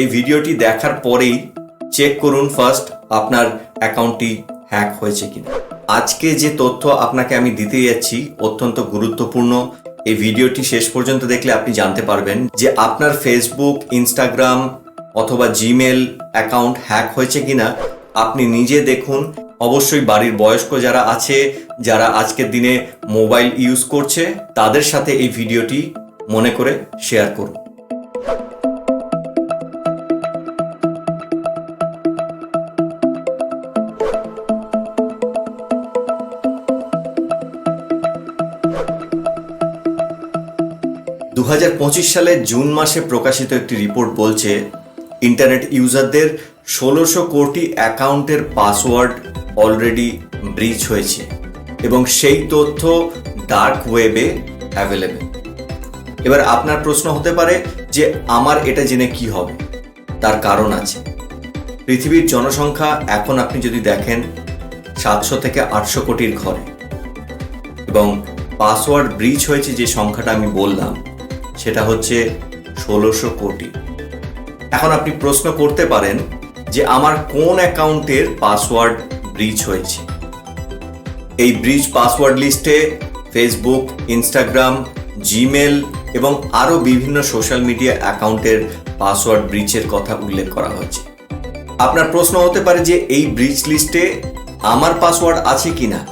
এই ভিডিওটি দেখার পরেই চেক করুন ফার্স্ট আপনার অ্যাকাউন্টটি হ্যাক হয়েছে কিনা। আজকে যে তথ্য আপনাকে আমি দিতে যাচ্ছি অত্যন্ত গুরুত্বপূর্ণ। এই ভিডিওটি শেষ পর্যন্ত দেখলে আপনি জানতে পারবেন যে আপনার ফেসবুক ইনস্টাগ্রাম অথবা জিমেল অ্যাকাউন্ট হ্যাক হয়েছে কিনা। আপনি নিজে দেখুন। অবশ্যই বাড়ির বয়স্ক যারা আছে, যারা আজকের দিনে মোবাইল ইউজ করছে, তাদের সাথে এই ভিডিওটি মনে করে শেয়ার করুন। দু সালের জুন মাসে প্রকাশিত একটি রিপোর্ট বলছে, ইন্টারনেট ইউজারদের ষোলোশো কোটি অ্যাকাউন্টের পাসওয়ার্ড অলরেডি ব্রিচ হয়েছে এবং সেই তথ্য ডার্ক ওয়েবে অ্যাভেলেবেল। এবার আপনার প্রশ্ন হতে পারে যে, আমার এটা জেনে কি হবে? তার কারণ আছে। পৃথিবীর জনসংখ্যা এখন আপনি যদি দেখেন, সাতশো থেকে আটশো কোটির ঘরে। এবং পাসওয়ার্ড ব্রিচ হয়েছে যে সংখ্যাটা আমি বললাম সেটা হচ্ছে ষোলোশো কোটি। এখন আপনি প্রশ্ন করতে পারেন যে আমার কোন অ্যাকাউন্টের পাসওয়ার্ড ব্রিজ হয়েছে? এই ব্রিচ পাসওয়ার্ড লিস্টে ফেসবুক, ইনস্টাগ্রাম, জিমেল এবং আরও বিভিন্ন সোশ্যাল মিডিয়া অ্যাকাউন্টের পাসওয়ার্ড ব্রিচের কথা উল্লেখ করা হয়েছে। আপনার প্রশ্ন হতে পারে যে এই ব্রিজ লিস্টে আমার পাসওয়ার্ড আছে কিনা?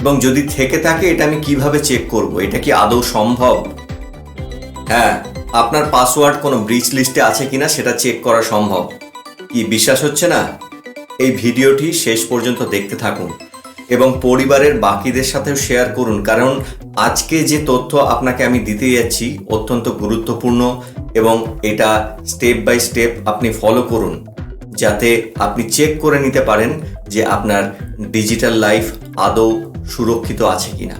এবং যদি থেকে থাকে, এটা আমি কীভাবে চেক করব? এটা কি আদৌ সম্ভব? হ্যাঁ আপনার পাসওয়ার্ড কোনো ব্রিচ লিস্টে আছে কিনা সেটা চেক করা সম্ভব। কি বিশ্বাস হচ্ছে না? এই ভিডিওটি শেষ পর্যন্ত দেখতে থাকুন এবং পরিবারের বাকিদের সাথেও শেয়ার করুন, কারণ আজকে যে তথ্য আপনাকে আমি দিতে যাচ্ছি অত্যন্ত গুরুত্বপূর্ণ এবং এটা স্টেপ বাই স্টেপ আপনি ফলো করুন, যাতে আপনি চেক করে নিতে পারেন যে আপনার ডিজিটাল লাইফ আদৌ সুরক্ষিত আছে কিনা।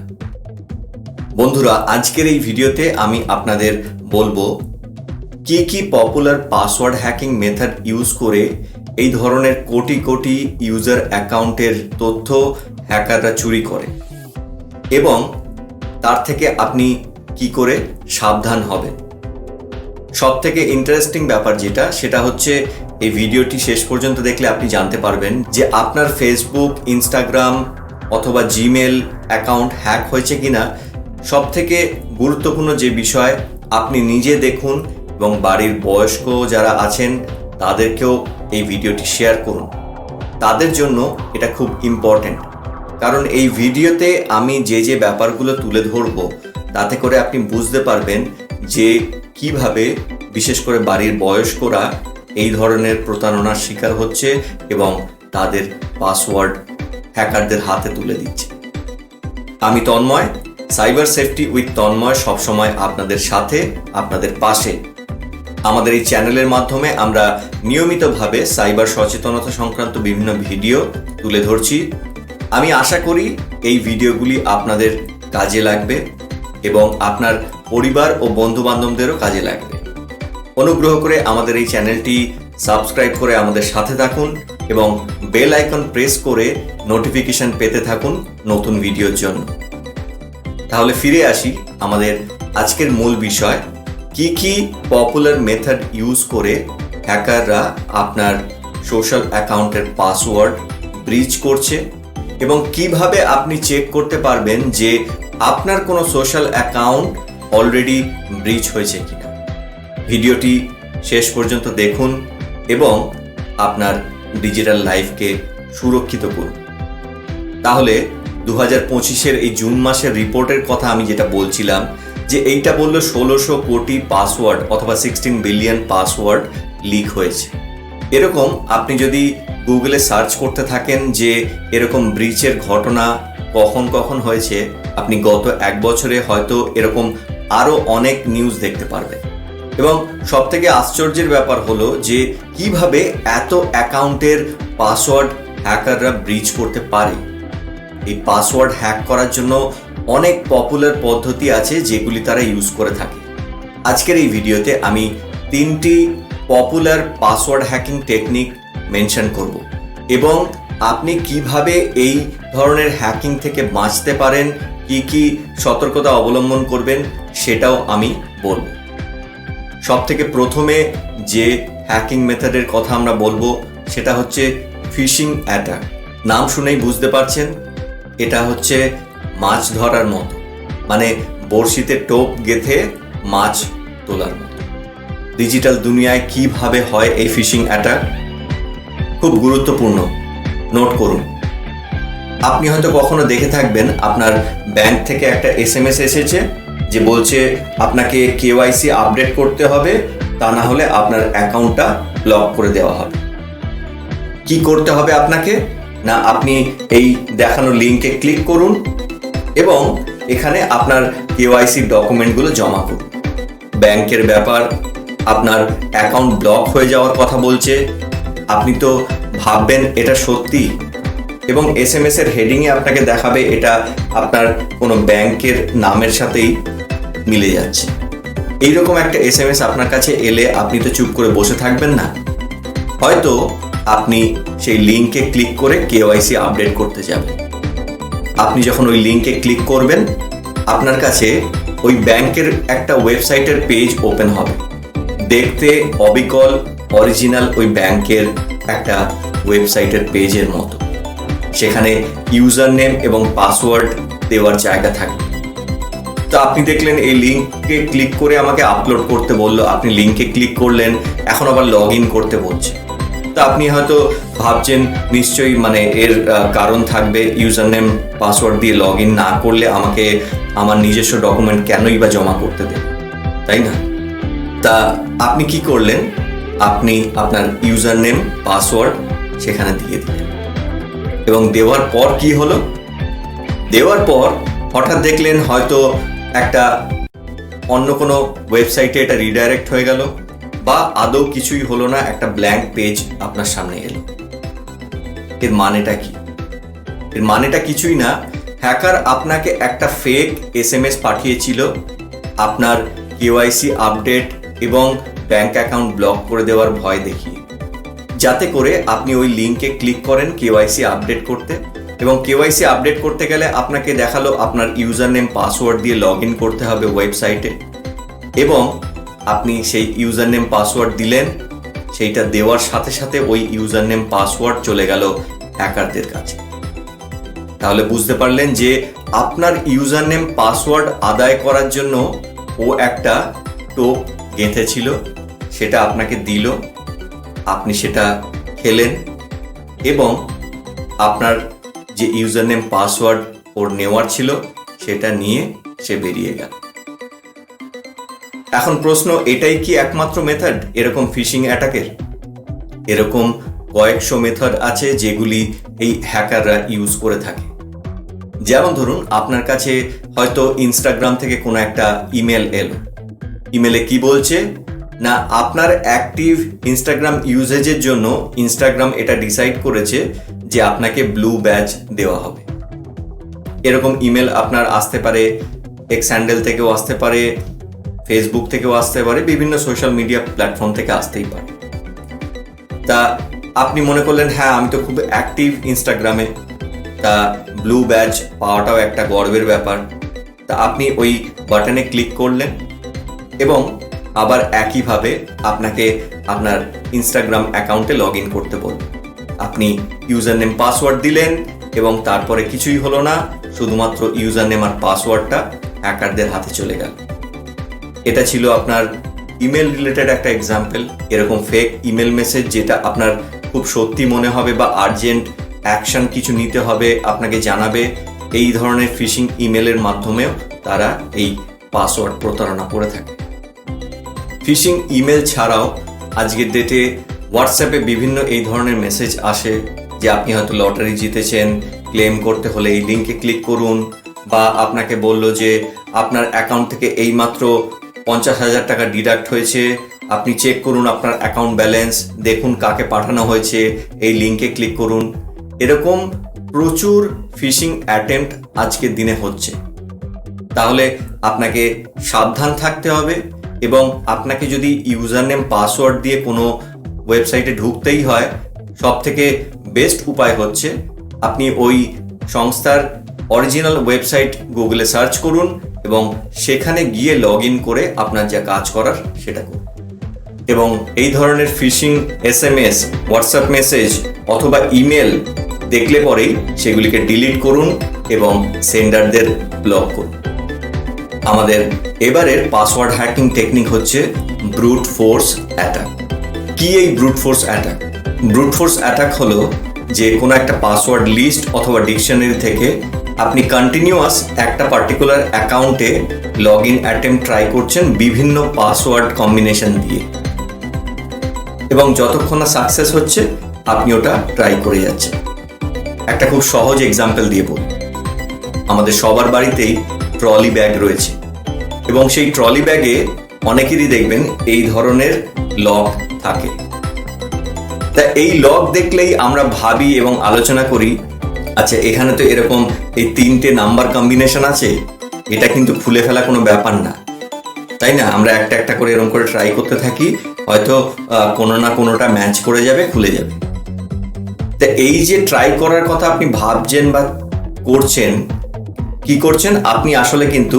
বন্ধুরা, আজকের এই ভিডিওতে আমি আপনাদের বলব, কি কি popular password hacking method use করে এই ধরনের কোটি কোটি ইউজার অ্যাকাউন্টের তথ্য হ্যাকাররা চুরি করে এবং তার থেকে আপনি কি করে সাবধান হবেন। সব থেকে ইন্টারেস্টিং ব্যাপার যেটা, সেটা হচ্ছে এই ভিডিওটি শেষ পর্যন্ত দেখলে আপনি জানতে পারবেন যে আপনার ফেসবুক ইনস্টাগ্রাম অথবা জিমেল অ্যাকাউন্ট হ্যাক হয়েছে কিনা। সব থেকে গুরুত্বপূর্ণ যে বিষয়, আপনি নিজে দেখুন এবং বাড়ির বয়স্ক যারা আছেন, তাদেরকেও এই ভিডিওটি শেয়ার করুন। তাদের জন্য এটা খুব ইম্পর্ট্যান্ট কারণ এই ভিডিওতে আমি যে যে ব্যাপারগুলো তুলে ধরব, তাতে করে আপনি বুঝতে পারবেন যে কীভাবে বিশেষ করে বাড়ির বয়স্করা এই ধরনের প্রতারণার শিকার হচ্ছে এবং তাদের পাসওয়ার্ড হ্যাকারদের হাতে তুলে দিচ্ছে। আমি Tanmoy cyber safety with Tanmoy সবসময় আপনাদের সাথে, আপনাদের পাশে। আমাদের এই চ্যানেলের মাধ্যমে আমরা নিয়মিতভাবে সাইবার সচেতনতা সংক্রান্ত বিভিন্ন ভিডিও তুলে ধরছি। আমি আশা করি এই ভিডিওগুলি আপনাদের কাজে লাগবে এবং আপনার পরিবার ও বন্ধু বান্ধবদেরও কাজে লাগবে। অনুগ্রহ করে আমাদের এই চ্যানেলটি সাবস্ক্রাইব করে আমাদের সাথে থাকুন এবং বেল আইকন প্রেস করে নোটিফিকেশন পেতে থাকুন নতুন ভিডিওর জন্য। তাহলে ফিরে আসি আমাদের আজকের মূল বিষয়, কি কি পপুলার মেথড ইউজ করে হ্যাকাররা আপনার সোশ্যাল অ্যাকাউন্টের পাসওয়ার্ড ব্রিচ করছে এবং কীভাবে আপনি চেক করতে পারবেন যে আপনার কোনো সোশ্যাল অ্যাকাউন্ট অলরেডি ব্রিচ হয়েছে কিনা। ভিডিওটি শেষ পর্যন্ত দেখুন এবং আপনার ডিজিটাল লাইফকে সুরক্ষিত করুন। তাহলে দু হাজার পঁচিশের এই জুন মাসের রিপোর্টের কথা আমি যেটা বলছিলাম, যে এইটা বলল ষোলোশো কোটি পাসওয়ার্ড অথবা সিক্সটিন বিলিয়ন পাসওয়ার্ড লিক হয়েছে। এরকম আপনি যদি গুগলে সার্চ করতে থাকেন যে এরকম ব্রিচের ঘটনা কখন কখন হয়েছে, আপনি গত এক বছরে হয়তো এরকম আরও অনেক নিউজ দেখতে পারবেন। এবং সব থেকে আশ্চর্যের ব্যাপার হলো যে কীভাবে এত অ্যাকাউন্টের পাসওয়ার্ড হ্যাকাররা ব্রিচ করতে পারে। এই পাসওয়ার্ড হ্যাক করার জন্য অনেক পপুলার পদ্ধতি আছে যেগুলি তারা ইউজ করে থাকে। আজকের এই ভিডিওতে আমি তিনটি popular password hacking technique mention করব এবং আপনি কীভাবে এই ধরনের হ্যাকিং থেকে বাঁচতে পারেন, কি কি সতর্কতা অবলম্বন করবেন সেটাও আমি বলব। সব থেকে প্রথমে যে হ্যাকিং মেথডের কথা আমরা বলব সেটা হচ্ছে ফিশিং অ্যাটাক নাম শুনেই বুঝতে পারছেন এটা হচ্ছে মাছ ধরার মতো। মানে বড়শিতে টোপ গেথে মাছ তোলার মতো। ডিজিটাল দুনিয়ায় কীভাবে হয় এই ফিশিং অ্যাটাক? খুব গুরুত্বপূর্ণ। নোট করুন। আপনি হয়তো কখনো দেখে থাকবেন আপনার ব্যাংক থেকে একটা এস এম এস এসেছে যে বলছে আপনাকে কেওয়াইসি আপডেট করতে হবে, তা না হলে আপনার অ্যাকাউন্টটা ব্লক করে দেওয়া হবে। কি করতে হবে আপনাকে? না, আপনি এই দেখানো লিঙ্কে ক্লিক করুন এবং এখানে আপনার কেওয়াইসি ডকুমেন্টগুলো জমা করুন। ব্যাংকের ব্যাপার, আপনার অ্যাকাউন্ট ব্লক হয়ে যাওয়ার কথা বলছে। আপনি তো ভাববেন এটা সত্যি এবং এস এম এস এর হেডিংয়ে আপনাকে দেখাবে এটা আপনার কোনো ব্যাংকের নামের সাথেই মিলে যাচ্ছে। এইরকম একটা এস এম এস আপনার কাছে এলে আপনি তো চুপ করে বসে থাকবেন না। হয়তো আপনি সেই লিঙ্কে ক্লিক করে কেওয়াইসি আপডেট করতে যাবেন। আপনি যখন ওই লিঙ্কে ক্লিক করবেন, আপনার কাছে ওই ব্যাংকের একটা ওয়েবসাইটের পেজ ওপেন হবে। দেখতে অবিকল অরিজিনাল ওই ব্যাংকের একটা ওয়েবসাইটের পেজের মতো। সেখানে ইউজার নেম এবং পাসওয়ার্ড দেওয়ার জায়গা থাকবে। তো আপনি দেখলেন এই লিঙ্কে ক্লিক করে আমাকে আপলোড করতে বলল, আপনি লিঙ্কে ক্লিক করলেন, এখন আবার লগ ইন করতে বলছে। তো আপনি হয়তো ভাবছেন, নিশ্চয়ই মানে এর কারণ থাকবে ইউজার নেম পাসওয়ার্ড দিয়ে লগ ইন না করলে আমাকে আমার নিজস্ব ডকুমেন্ট কেনই বা জমা করতে দেবে? তাই না? তা আপনি কি করলেন? আপনি আপনার ইউজার নেম পাসওয়ার্ড সেখানে দিয়ে দিলেন। এবং দেওয়ার পর কি হলো? দেওয়ার পর হঠাৎ দেখলেন হয়তো একটা অন্য কোনো ওয়েবসাইটে এটা রিডাইরেক্ট হয়ে গেল। বা আদৌ কিছুই হলো না, একটা ব্ল্যাঙ্ক পেজ আপনার সামনে এলো। এর মানেটা কি? এর মানেটা কিছুই না হ্যাকার আপনাকে একটা ফেক এস এম এস পাঠিয়েছিল, আপনার কেওয়াইসি আপডেট এবং ব্যাংক অ্যাকাউন্ট ব্লক করে দেওয়ার ভয় দেখিয়ে। যাতে করে আপনি ওই লিঙ্কে ক্লিক করেন কেওয়াইসি আপডেট করতে এবং কেওয়াইসি আপডেট করতে গেলে আপনাকে দেখাল আপনার ইউজার নেম পাসওয়ার্ড দিয়ে লগ করতে হবে ওয়েবসাইটে এবং আপনি সেই ইউজার নেম পাসওয়ার্ড দিলেন, সেইটা দেওয়ার সাথে সাথে ওই ইউজার নেম পাসওয়ার্ড চলে গেল হ্যাকারদের কাছে। তাহলে বুঝতে পারলেন যে আপনার ইউজার নেম পাসওয়ার্ড আদায় করার জন্য ও একটা টোপ গেঁথেছিল, সেটা আপনাকে দিল, আপনি সেটা খেলেন এবং আপনার যে ইউজার নেম পাসওয়ার্ড ওর নেওয়ার ছিল, সেটা নিয়ে সে বেরিয়ে গেল। এখন প্রশ্ন, এটাই কি একমাত্র মেথড এরকম ফিশিং অ্যাটাকের এরকম কয়েকশো মেথড আছে যেগুলি এই হ্যাকাররা ইউজ করে থাকে। যেমন ধরুন, আপনার কাছে হয়তো ইনস্টাগ্রাম থেকে কোনো একটা ইমেল এলো। ইমেলে কি বলছে? না, আপনার অ্যাক্টিভ ইনস্টাগ্রাম ইউজেজের জন্য ইনস্টাগ্রাম এটা ডিসাইড করেছে যে আপনাকে ব্লু ব্যাচ দেওয়া হবে। এরকম ইমেল আপনার আসতে পারে এক্স থেকেও আসতে পারে ফেসবুক থেকেও আসতে পারে, বিভিন্ন সোশ্যাল মিডিয়া প্ল্যাটফর্ম থেকে আসতেই পারে। তা আপনি মনে করলেন হ্যাঁ আমি তো খুব অ্যাক্টিভ ইনস্টাগ্রামে তা ব্লু ব্যাচ পাওয়াটাও একটা গর্বের ব্যাপার। তা আপনি ওই বাটনে ক্লিক করলেন এবং আবার একইভাবে আপনাকে আপনার ইনস্টাগ্রাম অ্যাকাউন্টে লগ ইন করতে বলব আপনি ইউজার নেম পাসওয়ার্ড দিলেন এবং তারপরে কিছুই হলো না, শুধুমাত্র ইউজার নেম আর পাসওয়ার্ডটা হ্যাকারদের হাতে চলে গেল। এটা ছিল আপনার ইমেল রিলেটেড একটা এক্সাম্পল এরকম ফেক ইমেল মেসেজ যেটা আপনার খুব সত্যি মনে হবে বা আর্জেন্ট অ্যাকশন কিছু নিতে হবে, আপনাকে জানাবে। এই ধরনের ফিশিং ইমেলের মাধ্যমেও তারা এই পাসওয়ার্ড প্রতারণা করে থাকে। ফিশিং ইমেল ছাড়াও আজকের ডেটে হোয়াটসঅ্যাপে বিভিন্ন এই ধরনের মেসেজ আসে যে আপনি হয়তো লটারি জিতেছেন ক্লেম করতে হলে এই লিঙ্কে ক্লিক করুন বা আপনাকে বলল যে আপনার অ্যাকাউন্ট থেকে এইমাত্র পঞ্চাশ হাজার টাকা ডিডাক্ট হয়েছে। আপনি চেক করুন আপনার অ্যাকাউন্ট ব্যালেন্স দেখুন কাকে পাঠানো হয়েছে, এই লিঙ্কে ক্লিক করুন। এরকম প্রচুর ফিশিং অ্যাটেম্প্ট আজকের দিনে হচ্ছে। তাহলে আপনাকে সাবধান থাকতে হবে এবং আপনাকে যদি ইউজার নেম পাসওয়ার্ড দিয়ে কোনো ওয়েবসাইটে ঢুকতেই হয় সব থেকে বেস্ট উপায় হচ্ছে আপনি ওই সংস্থার অরিজিনাল ওয়েবসাইট গুগলে সার্চ করুন এবং সেখানে গিয়ে লগ ইন করে আপনার যা কাজ করার সেটা করুন। এবং এই ধরনের phishing S M S WhatsApp message অথবা ইমেল দেখলে পরেই সেগুলিকে ডিলিট করুন এবং সেন্ডারদের ব্লক করুন। আমাদের এবারের পাসওয়ার্ড হ্যাকিং টেকনিক হচ্ছে ব্রুট ফোর্স অ্যাটাক কি এই brute force attack brute force attack হলো যে কোনো একটা পাসওয়ার্ড লিস্ট অথবা ডিকশনারি থেকে আপনি কন্টিনিউয়াস একটা পার্টিকুলার অ্যাকাউন্টে লগ ইন অ্যাটেম্প ট্রাই করছেন বিভিন্ন পাসওয়ার্ড কম্বিনেশন দিয়ে। এবং যতক্ষণ না সাকসেস হচ্ছে, আপনি ওটা ট্রাই করে যাচ্ছেন। একটা খুব সহজ এক্সাম্পল দিয়ে বলি আমাদের সবার বাড়িতেই ট্রলি ব্যাগ রয়েছে। এবং সেই ট্রলি ব্যাগে অনেকেরই দেখবেন এই ধরনের লক থাকে। তা এই লক দেখলেই আমরা ভাবি এবং আলোচনা করি আচ্ছা এখানে তো এরকম এই তিনটে নাম্বার কম্বিনেশন আছে, এটা কিন্তু খুলে ফেলা কোনো ব্যাপার না। তাই না? আমরা একটা একটা করে এরকম করে ট্রাই করতে থাকি, হয়তো কোনো না কোনোটা ম্যাচ করে যাবে, খুলে যাবে। তা এই যে ট্রাই করার কথা আপনি ভাবছেন বা করছেন, কি করছেন? আপনি আসলে কিন্তু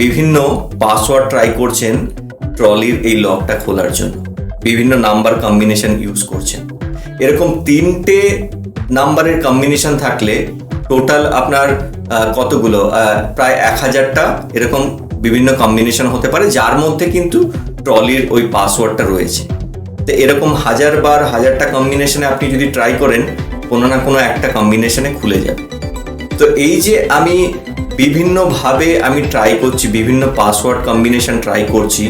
বিভিন্ন পাসওয়ার্ড ট্রাই করছেন ট্রলির এই লকটা খোলার জন্য। বিভিন্ন নাম্বার কম্বিনেশন ইউজ করছেন। এরকম তিনটে নাম্বারের কম্বিনেশন থাকলে টোটাল আপনার কতগুলো? প্রায় এক হাজারটা এরকম বিভিন্ন কম্বিনেশন হতে পারে, যার মধ্যে কিন্তু ট্রলির ওই পাসওয়ার্ডটা রয়েছে। তো এরকম হাজার বার হাজারটা কম্বিনেশনে আপনি যদি ট্রাই করেন, কোনো না কোনো একটা কম্বিনেশনে খুলে যাবে। তো এই যে আমি বিভিন্নভাবে আমি ট্রাই করছি, বিভিন্ন পাসওয়ার্ড কম্বিনেশন ট্রাই করছি,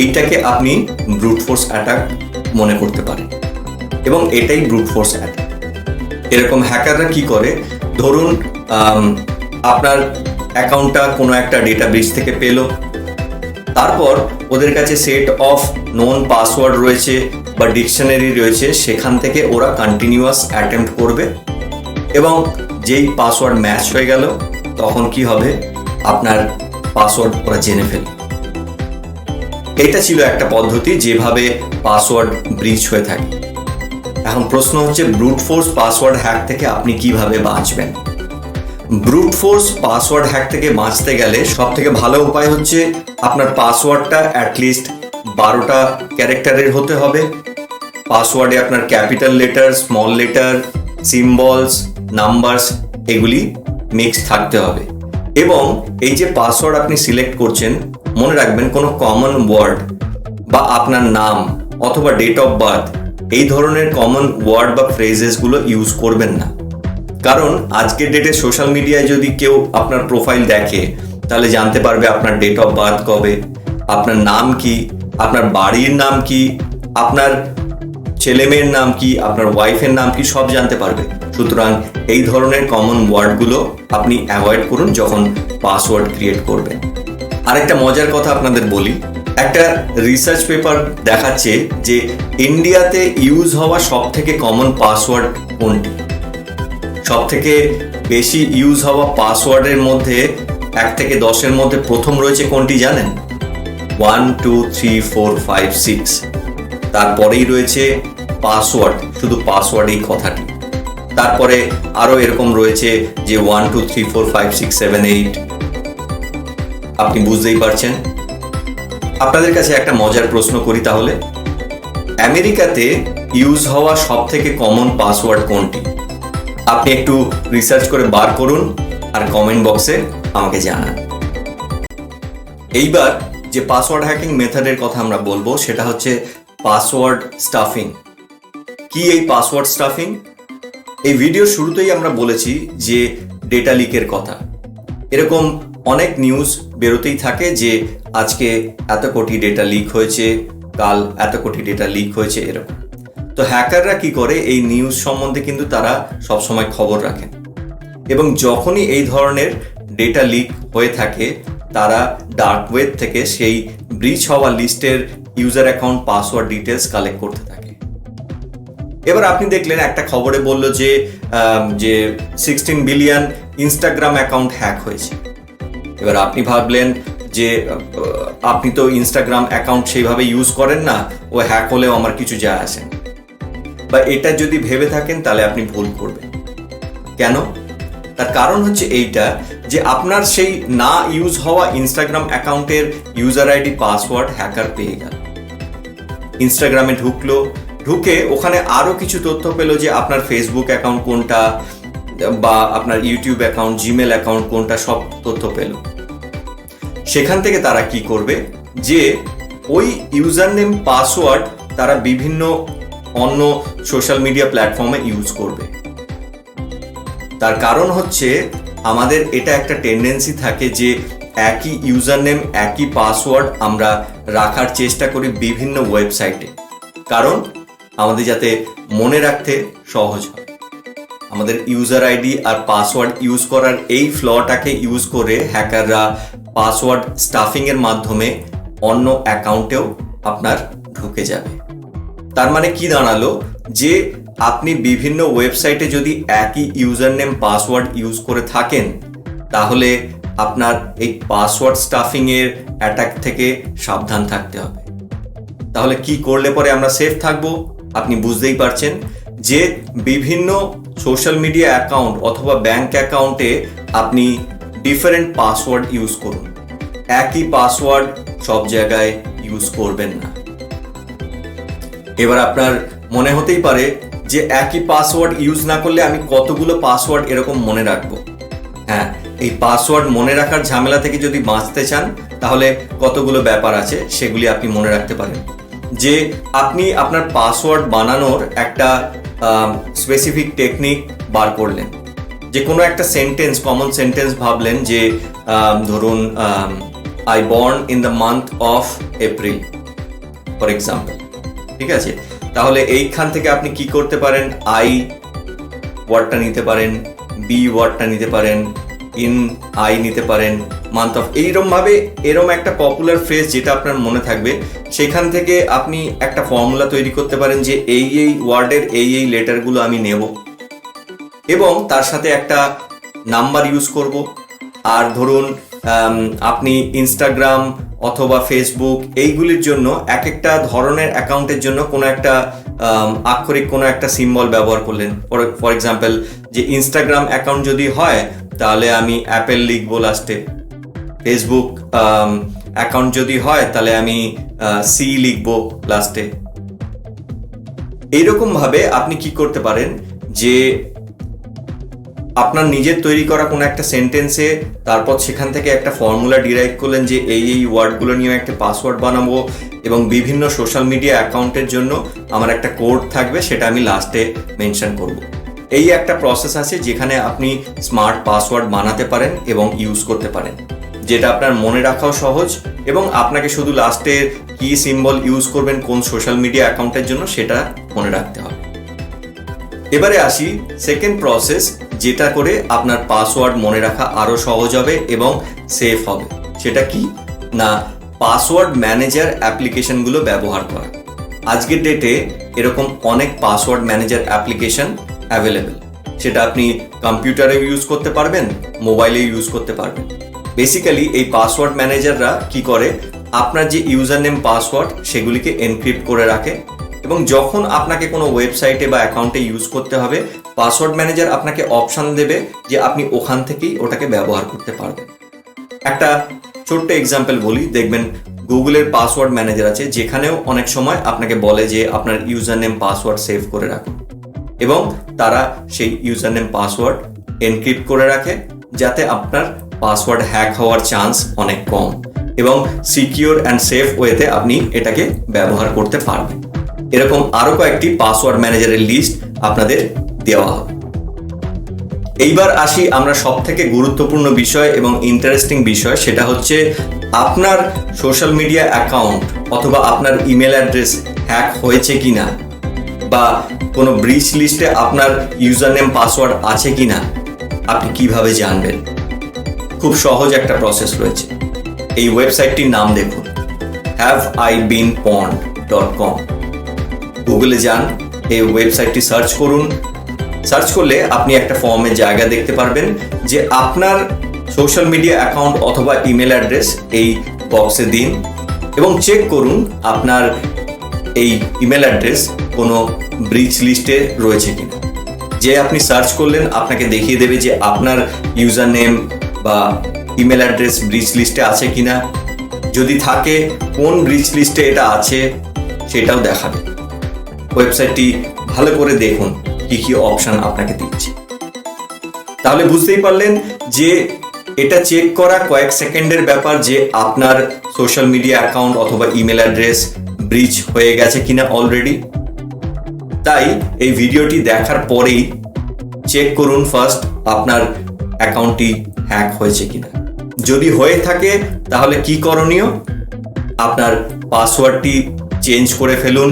এইটাকে আপনি ব্রুট ফোর্স অ্যাটাক মনে করতে পারেন। এবং এটাই ব্রুট ফোর্স অ্যাটাক এরকম হ্যাকাররা কি করে? ধরুন আপনার অ্যাকাউন্টটা কোনো একটা ডেটা ব্রিজ থেকে পেল। তারপর ওদের কাছে সেট অফ নোন পাসওয়ার্ড রয়েছে বা ডিকশনারি রয়েছে, সেখান থেকে ওরা কন্টিনিউয়াস অ্যাটেম্প্ট করবে। এবং যেই পাসওয়ার্ড ম্যাচ হয়ে গেল, তখন কি হবে? আপনার পাসওয়ার্ড ওরা জেনে ফেলবে। এটা ছিল একটা পদ্ধতি যেভাবে পাসওয়ার্ড ব্রিচ হয়ে থাকে। এখন প্রশ্ন হচ্ছে ব্রুট ফোর্স পাসওয়ার্ড হ্যাক থেকে আপনি কীভাবে বাঁচবেন? ব্রুট ফোর্স পাসওয়ার্ড হ্যাক থেকে বাঁচতে গেলে সব থেকে ভালো উপায় হচ্ছে, আপনার পাসওয়ার্ডটা অ্যাটলিস্ট বারোটা ক্যারেক্টারের হতে হবে। পাসওয়ার্ডে আপনার capital letter small letter symbols numbers এগুলি মিক্স থাকতে হবে। এবং এই যে পাসওয়ার্ড আপনি সিলেক্ট করছেন, মনে রাখবেন কোনো কমন ওয়ার্ড বা আপনার নাম অথবা ডেট অফ বার্থ এই ধরনের কমন ওয়ার্ড বা ফ্রেজেসগুলো ইউজ করবেন না। কারণ আজকের ডেটে সোশ্যাল মিডিয়ায় যদি কেউ আপনার প্রোফাইল দেখে, তাহলে জানতে পারবে আপনার ডেট অফ বার্থ কবে, আপনার নাম কি, আপনার বাড়ির নাম কি, আপনার ছেলে মেয়ের নাম কি, আপনার ওয়াইফের নাম কি, সব জানতে পারবে। সুতরাং এই ধরনের কমন ওয়ার্ডগুলো আপনি অ্যাভয়েড করুন যখন পাসওয়ার্ড ক্রিয়েট করবেন। আরেকটা মজার কথা আপনাদের বলি একটা রিসার্চ পেপার দেখাচ্ছে যে ইন্ডিয়াতে ইউজ হওয়া সব থেকে কমন পাসওয়ার্ড কোনটি? সব থেকে বেশি ইউজ হওয়া পাসওয়ার্ডের মধ্যে এক থেকে দশের মধ্যে প্রথম রয়েছে কোনটি জানেন? One two three four five six তারপরেই রয়েছে পাসওয়ার্ড শুধু পাসওয়ার্ড এই কথাটি। তারপরে আরও এরকম রয়েছে যে one two three four five six seven eight আপনি বুঝতেই পারছেন? আপনাদের কাছে একটা মজার প্রশ্ন করি তাহলে। আমেরিকাতে ইউজ হওয়া সব থেকে কমন পাসওয়ার্ড কোনটি? আপনি একটু রিসার্চ করে বার করুন আর কমেন্ট বক্সে আমাকে জানান। এইবার যে পাসওয়ার্ড হ্যাকিং মেথডের কথা আমরা বলব, সেটা হচ্ছে পাসওয়ার্ড স্টাফিং কি এই পাসওয়ার্ড স্টাফিং এই ভিডিও শুরুতেই আমরা বলেছি যে ডেটা লিকের কথা। এরকম অনেক নিউজ বেরোতেই থাকে যে আজকে এত কোটি ডেটা লিক হয়েছে, কাল এত কোটি ডেটা লিক হয়েছে, এরকম। তো হ্যাকাররা কি করে? এই নিউজ সম্বন্ধে কিন্তু তারা সবসময় খবর রাখেন। এবং যখনই এই ধরনের ডেটা লিক হয়ে থাকে, তারা ডার্ক ওয়েব থেকে সেই ব্রিচ হওয়া লিস্টের user account password details collect করতে থাকে। এবার আপনি দেখলেন, একটা খবরে বলল যে যে sixteen billion Instagram account hack হয়েছে। এবার আপনি ভাবলেন যে আপনি তো ইনস্টাগ্রাম অ্যাকাউন্ট সেইভাবে ইউজ করেন না, ও হ্যাক হলেও আমার কিছু যায় আসে বা এটা যদি ভেবে থাকেন, তাহলে আপনি ভুল করবেন। কেন? তার কারণ হচ্ছে এইটা যে, আপনার সেই না ইউজ হওয়া ইনস্টাগ্রাম অ্যাকাউন্টের ইউজার আইডি পাসওয়ার্ড হ্যাকার পেয়ে গেল। ইনস্টাগ্রামে ঢুকলো, ঢুকে ওখানে আরও কিছু তথ্য পেল যে, আপনার ফেসবুক অ্যাকাউন্ট কোনটা বা আপনার ইউটিউব অ্যাকাউন্ট জিমেল অ্যাকাউন্ট কোনটা সব তথ্য পেল। সেখান থেকে তারা কি করবে? যে ওই ইউজার নেম পাসওয়ার্ড তারা বিভিন্ন অন্য সোশ্যাল মিডিয়া প্ল্যাটফর্মে ইউজ করবে। তার কারণ হচ্ছে আমাদের এটা একটা টেন্ডেন্সি থাকে যে একই ইউজার নেম একই পাসওয়ার্ড আমরা রাখার চেষ্টা করি বিভিন্ন ওয়েবসাইটে কারণ আমাদের যাতে মনে রাখতে সহজ হয়। আমাদের ইউজার আইডি আর পাসওয়ার্ড ইউজ করার এই ফ্লটাকে ইউজ করে হ্যাকাররা পাসওয়ার্ড স্টাফিং এর মাধ্যমে অন্য অ্যাকাউন্টেও আপনার ঢুকে যাবে। তার মানে কি দাঁড়াল? যে আপনি বিভিন্ন ওয়েবসাইটে যদি একই ইউজার নেম পাসওয়ার্ড ইউজ করে থাকেন, তাহলে আপনার এই পাসওয়ার্ড স্টাফিং এর অ্যাটাক থেকে সাবধান থাকতে হবে। তাহলে কি করলে পরে আমরা সেফ থাকব? আপনি বুঝতেই পারছেন যে বিভিন্ন সোশ্যাল মিডিয়া অ্যাকাউন্ট অথবা ব্যাংক অ্যাকাউন্টে আপনি ডিফারেন্ট পাসওয়ার্ড ইউজ করুন। একই পাসওয়ার্ড সব জায়গায় ইউজ করবেন না। এবার আপনার মনে হতেই পারে যে একই পাসওয়ার্ড ইউজ না করলে আমি কতগুলো পাসওয়ার্ড এরকম মনে রাখব? হ্যাঁ এই পাসওয়ার্ড মনে রাখার ঝামেলা থেকে যদি বাঁচতে চান, তাহলে কতগুলো ব্যাপার আছে সেগুলি আপনি মনে রাখতে পারেন। যে আপনি আপনার পাসওয়ার্ড বানানোর একটা স্পেসিফিক টেকনিক বার করলেন। যে কোনো একটা সেন্টেন্স কমন সেন্টেন্স ভাবলেন যে ধরুন I born in the month of April for example ঠিক আছে? তাহলে এইখান থেকে আপনি কি করতে পারেন? আই ওয়ার্ডটা নিতে পারেন বি ওয়ার্ডটা নিতে পারেন ইন আই নিতে পারেন মান্থ অফ এইরকম ভাবে এরম একটা পপুলার ফ্রেজ যেটা আপনার মনে থাকবে, সেখান থেকে আপনি একটা ফর্মুলা তৈরি করতে পারেন যে এই এই ওয়ার্ডের এই এই লেটারগুলো আমি নেব। এবং তার সাথে একটা নাম্বার ইউজ করব। আর ধরুন আপনি ইনস্টাগ্রাম অথবা ফেসবুক এইগুলির জন্য এক একটা ধরনের অ্যাকাউন্টের জন্য কোনো একটা আক্ষরিক কোনো একটা সিম্বল ব্যবহার করলেন। ফর এক্সাম্পল যে ইনস্টাগ্রাম অ্যাকাউন্ট যদি হয় তাহলে আমি অ্যাপেল লিখব লাস্টে ফেসবুক অ্যাকাউন্ট যদি হয়, তাহলে আমি সি লিখব লাস্টে এইরকম ভাবে আপনি কি করতে পারেন যে, আপনার নিজের তৈরি করা কোনো একটা সেন্টেন্সে তারপর সেখান থেকে একটা ফর্মুলা ডিরাইভ করলেন যে, এই এই ওয়ার্ডগুলো নিয়ে একটা পাসওয়ার্ড বানাবো এবং বিভিন্ন সোশ্যাল মিডিয়া অ্যাকাউন্টের জন্য আমার একটা কোড থাকবে, সেটা আমি লাস্টে মেনশন করব। এই একটা প্রসেস আছে যেখানে আপনি স্মার্ট পাসওয়ার্ড বানাতে পারেন এবং ইউজ করতে পারেন, যেটা আপনার মনে রাখাও সহজ এবং আপনাকে শুধু লাস্টে কি সিম্বল ইউজ করবেন কোন সোশ্যাল মিডিয়া অ্যাকাউন্টের জন্য সেটা মনে রাখতে হবে। এবারে আসি সেকেন্ড প্রসেস যেটা করে আপনার পাসওয়ার্ড মনে রাখা আরও সহজ হবে এবং সেফ হবে। সেটা কি? না পাসওয়ার্ড ম্যানেজার অ্যাপ্লিকেশনগুলো ব্যবহার করা। আজকের ডেটে এরকম অনেক পাসওয়ার্ড ম্যানেজার অ্যাপ্লিকেশন অ্যাভেলেবেল সেটা আপনি কম্পিউটারে ইউজ করতে পারবেন মোবাইলে ইউজ করতে পারবেন। বেসিক্যালি এই পাসওয়ার্ড ম্যানেজাররা কি করে? আপনার যে ইউজার নেম পাসওয়ার্ড সেগুলিকে এনক্রিপ্ট করে রাখে এবং যখন আপনাকে কোনো ওয়েবসাইটে বা অ্যাকাউন্টে ইউজ করতে হবে পাসওয়ার্ড ম্যানেজার আপনাকে অপশন দেবে যে আপনি ওখান থেকেই ওটাকে ব্যবহার করতে পারবেন। একটা ছোট্ট এক্সাম্পল বলি, দেখবেন গুগলের পাসওয়ার্ড ম্যানেজার আছে, যেখানেও অনেক সময় আপনাকে বলে যে আপনার ইউজার নেম পাসওয়ার্ড সেভ করে রাখুন। এবং তারা সেই ইউজার নেম পাসওয়ার্ড এনক্রিপ্ট করে রাখে, যাতে আপনার পাসওয়ার্ড হ্যাক হওয়ার চান্স অনেক কম এবং সিকিউর অ্যান্ড সেফ ওয়েতে আপনি এটাকে ব্যবহার করতে পারবেন। এরকম আরও কয়েকটি পাসওয়ার্ড ম্যানেজারের লিস্ট আপনাদের দেওয়া হবে। এইবার আসি আমরা সব থেকে গুরুত্বপূর্ণ বিষয় এবং ইন্টারেস্টিং বিষয়, সেটা হচ্ছে আপনার সোশ্যাল মিডিয়া অ্যাকাউন্ট অথবা আপনার ইমেল অ্যাড্রেস হ্যাক হয়েছে কিনা বা কোনো ব্রিচ লিস্টে আপনার ইউজার নেম পাসওয়ার্ড আছে কিনা, আপনি কীভাবে জানবেন? খুব সহজ একটা প্রসেস রয়েছে। এই ওয়েবসাইটটির নাম দেখুন have I been pwned dot com গুগলে যান, এই ওয়েবসাইটটি সার্চ করুন। সার্চ করলে আপনি একটা ফর্মের জায়গা দেখতে পারবেন যে আপনার সোশ্যাল মিডিয়া অ্যাকাউন্ট অথবা ইমেল অ্যাড্রেস এই বক্সে দিন এবং চেক করুন আপনার এই ইমেল অ্যাড্রেস কোনো ব্রিচ লিস্টে রয়েছে কিনা। যে আপনি সার্চ করলেন, আপনাকে দেখিয়ে দেবে যে আপনার ইউজার নেম বা ইমেল অ্যাড্রেস ব্রিচ লিস্টে আছে কিনা। যদি থাকে, কোন ব্রিচ লিস্টে এটা আছে, সেটাও দেখাবে। ওয়েবসাইটটি ভালো করে দেখুন, কি কি অপশন আপনাকে দিচ্ছে। তাহলে বুঝতেই পারলেন যে এটা চেক করা কয়েক সেকেন্ডের ব্যাপার যে আপনার সোশ্যাল মিডিয়া অ্যাকাউন্ট অথবা ইমেল অ্যাড্রেস ব্রিচ হয়ে গেছে কিনা অলরেডি তাই এই ভিডিওটি দেখার পরেই চেক করুন ফার্স্ট আপনার অ্যাকাউন্টটি হ্যাক হয়েছে কিনা। যদি হয়ে থাকে, তাহলে কি করণীয়? আপনার পাসওয়ার্ডটি চেঞ্জ করে ফেলুন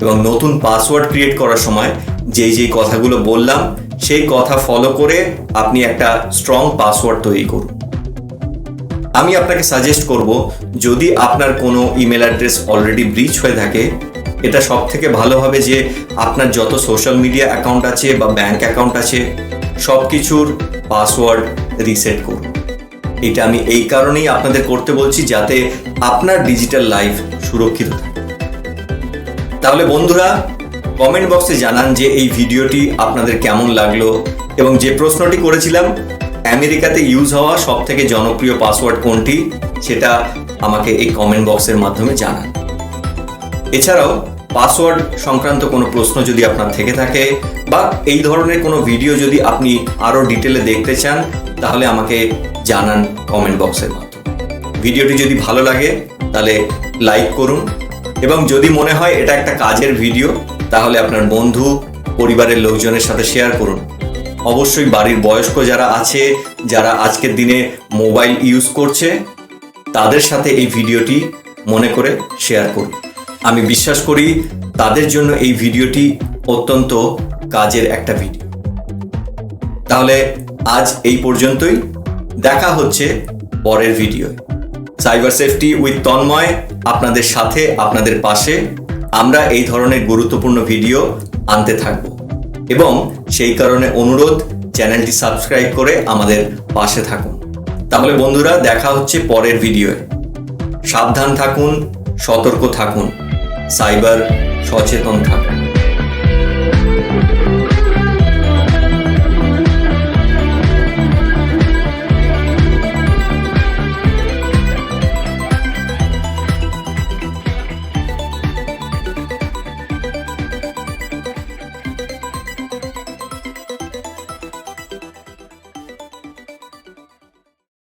এবং নতুন পাসওয়ার্ড ক্রিয়েট করার সময় যেই যেই কথাগুলো বললাম, সেই কথা ফলো করে আপনি একটা স্ট্রং পাসওয়ার্ড তৈরি করুন। আমি আপনাকে সাজেস্ট করব, যদি আপনার কোনো ইমেল অ্যাড্রেস অলরেডি ব্রিচ হয়ে থাকে, এটা সব থেকে ভালো হবে যে আপনার যত সোশ্যাল মিডিয়া অ্যাকাউন্ট আছে বা ব্যাংক অ্যাকাউন্ট আছে সব কিছুর পাসওয়ার্ড রিসেট করুন। এটা আমি এই কারণেই আপনাদের করতে বলছি যাতে আপনার ডিজিটাল লাইফ সুরক্ষিত থাকে। তাহলে বন্ধুরা কমেন্ট বক্সে জানান যে এই ভিডিওটি আপনাদের কেমন লাগল এবং যে প্রশ্নটি করেছিলাম আমেরিকাতে ইউজ হওয়া সব থেকে জনপ্রিয় পাসওয়ার্ড কোনটি সেটা আমাকে এই কমেন্ট বক্সের মাধ্যমে জানান। এছাড়াও পাসওয়ার্ড সংক্রান্ত কোনো প্রশ্ন যদি আপনার থেকে থাকে বা এই ধরনের কোনো ভিডিও যদি আপনি আরও ডিটেলে দেখতে চান, তাহলে আমাকে জানান কমেন্ট বক্সের মাধ্যমে। ভিডিওটি যদি ভালো লাগে, তাহলে লাইক করুন এবং যদি মনে হয় এটা একটা কাজের ভিডিও তাহলে আপনার বন্ধু, পরিবারের লোকজনের সাথে শেয়ার করুন। অবশ্যই বাড়ির বয়স্ক যারা আছে, যারা আজকের দিনে মোবাইল ইউজ করছে, তাদের সাথে এই ভিডিওটি মনে করে শেয়ার করুন। আমি বিশ্বাস করি তাদের জন্য এই ভিডিওটি অত্যন্ত কাজের একটা ভিডিও তাহলে আজ এই পর্যন্তই। দেখা হচ্ছে পরের video cyber safety with Tanmoy আপনাদের সাথে, আপনাদের পাশে। আমরা এই ধরনের গুরুত্বপূর্ণ ভিডিও আনতে থাকব। এবং সেই কারণে অনুরোধ, চ্যানেলটি সাবস্ক্রাইব করে আমাদের পাশে থাকুন। তাহলে বন্ধুরা, দেখা হচ্ছে পরের ভিডিওয়ে। সাবধান থাকুন, সতর্ক থাকুন, সাইবার সচেতন থাকুন।